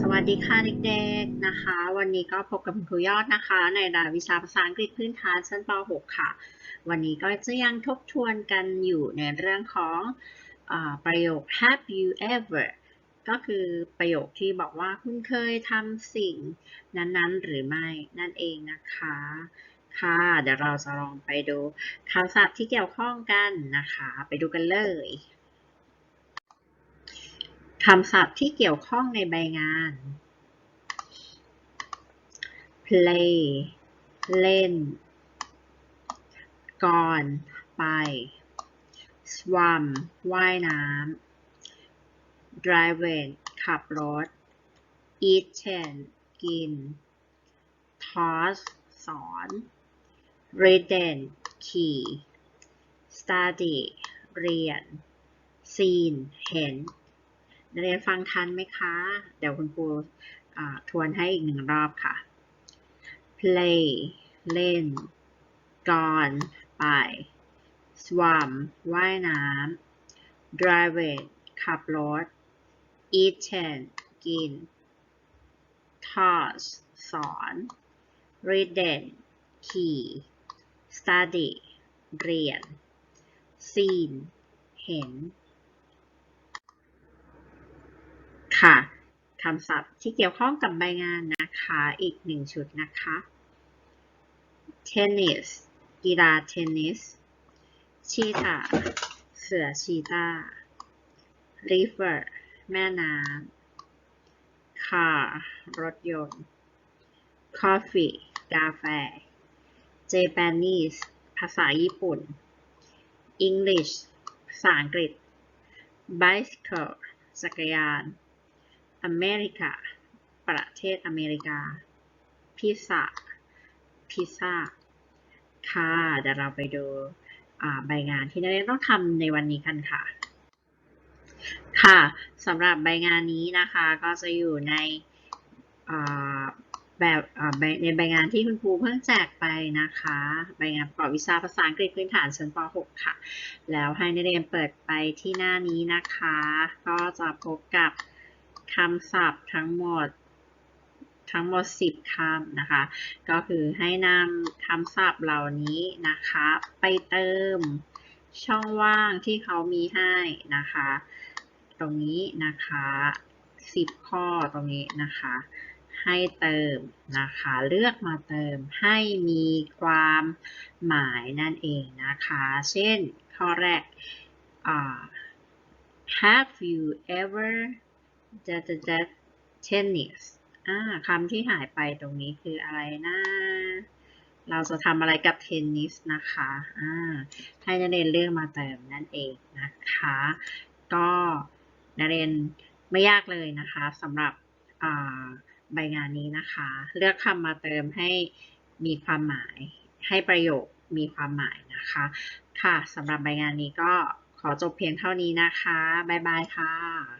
สวัสดีค่ะเด็กๆนะคะ วันนี้ก็พบกับคุณครูยอดนะคะ ในรายวิชาภาษาอังกฤษพื้นฐานชั้นป .6 ค่ะ วันนี้ก็จะยังทบทวนกันอยู่ในเรื่องของอประโยค have you ever ก็คือประโยคที่บอกว่าคุณเคยทำสิ่งนั้นๆ หรือไม่นั่นเองนะคะ ค่ะ เดี๋ยวเราจะลองไปดูคำศัพท์ที่เกี่ยวข้องกันนะคะ ไปดูกันเลย คำศัพท์ที่เกี่ยวข้องในใบงาน play เล่น ก่อน ไป swim ว่ายน้ำ drive ขับรถ eat กิน toss สอน read ขี่ study เรียน seen เห็น นักเรียนฟังทันไหมคะ เดี๋ยวคุณครูทวนให้อีกหนึ่งรอบค่ะ play เล่นก่อนไป swim ว่ายน้ำ drive ขับรถ eat กิน toss สอน read ขี่ study เรียน seen เห็น ค่ะคำศัพท์ที่เกี่ยวข้องกับใบงานนะคะ อีกหนึ่งชุดนะคะ tennis กีฬาเทนนิส cheetah เสือชีตา river แม่น้ำ car รถยนต์ coffee กาแฟ Japanese ภาษาญี่ปุ่น English ภาษาอังกฤษ bicycle จักรยาน อเมริกา ประเทศอเมริกา พิซซ่า พิซซ่า ค่ะ เดี๋ยวเราไปดูอ่าใบงานที่นักเรียนต้องทำในวันนี้กันค่ะ ค่ะสำหรับใบงานนี้นะคะก็จะอยู่ในแบบใบในใบงานที่คุณครูเพิ่งแจกไปนะคะ ใบงานประกอบวิชาภาษาอังกฤษพื้นฐานชั้นป .6 ค่ะ แล้วให้นักเรียนเปิดไปที่หน้านี้นะคะ ก็จะพบกับ คำศัพท์ทั้งหมดทั้งหมด 10คำนะคะ ก็คือให้นำคำศัพท์เหล่านี้นะคะ ไปเติมช่องว่างที่เขามีให้นะคะ ตรงนี้นะคะ 10 ข้อตรงนี้นะคะ ให้เติมนะคะ เลือกมาเติมให้มีความหมายนั่นเองนะคะ เช่นข้อแรกอ่า Have you ever that that tennis อ่าคำที่หายไปตรงนี้คืออะไรนะเราจะทำอะไรกับเทนนิสนะคะอ่าให้นักเรียนเลือกมาเติมนั่นเองนะคะ ก็นักเรียนไม่ยากเลยนะคะสำหรับอ่าใบงานนี้นะคะ เลือกคำมาเติมให้มีความหมาย ให้ประโยคมีความหมายนะคะ ค่ะสำหรับใบงานนี้ก็ขอจบเพียงเท่านี้นะคะ บ๊ายบายค่ะ